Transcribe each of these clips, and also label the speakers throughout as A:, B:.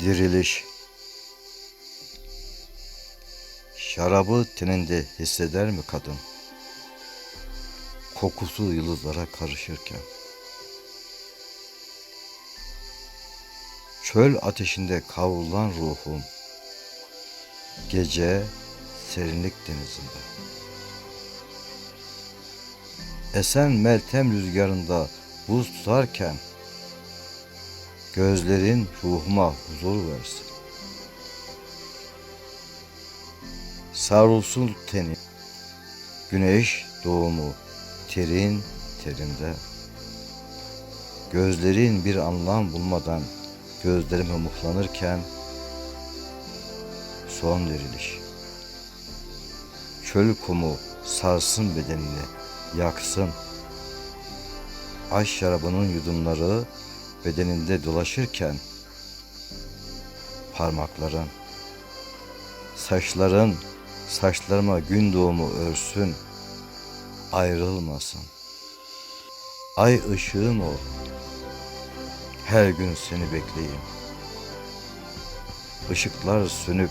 A: Diriliş. Şarabı teninde hisseder mi kadın? Kokusu yıldızlara karışırken. Çöl ateşinde kavrulan ruhum. Gece serinlik denizinde. Esen meltem rüzgarında buz tutarken Gözlerin ruhuma huzur versin. Savrulsun teni, güneş doğumu terin terinde. Gözlerin bir anlam bulmadan gözlerime mutlanırken son diriliş. Çöl kumu sarsın bedenini, yaksın. Aş şarabının yudumları bedeninde dolaşırken parmakların, saçların saçlarıma gün doğumu örsün, ayrılmasın. Ay ışığım ol, her gün seni bekleyeyim. Işıklar sönüp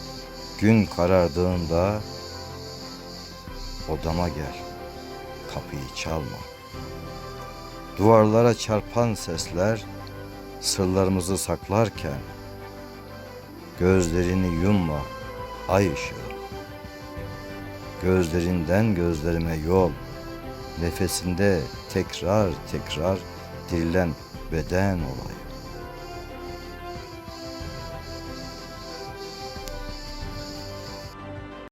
A: gün karardığında odama gel, kapıyı çalma. Duvarlara çarpan sesler sırlarımızı saklarken gözlerini yumma ay ışığı. Gözlerinden gözlerime yol, nefesinde tekrar tekrar dirilen beden olayım.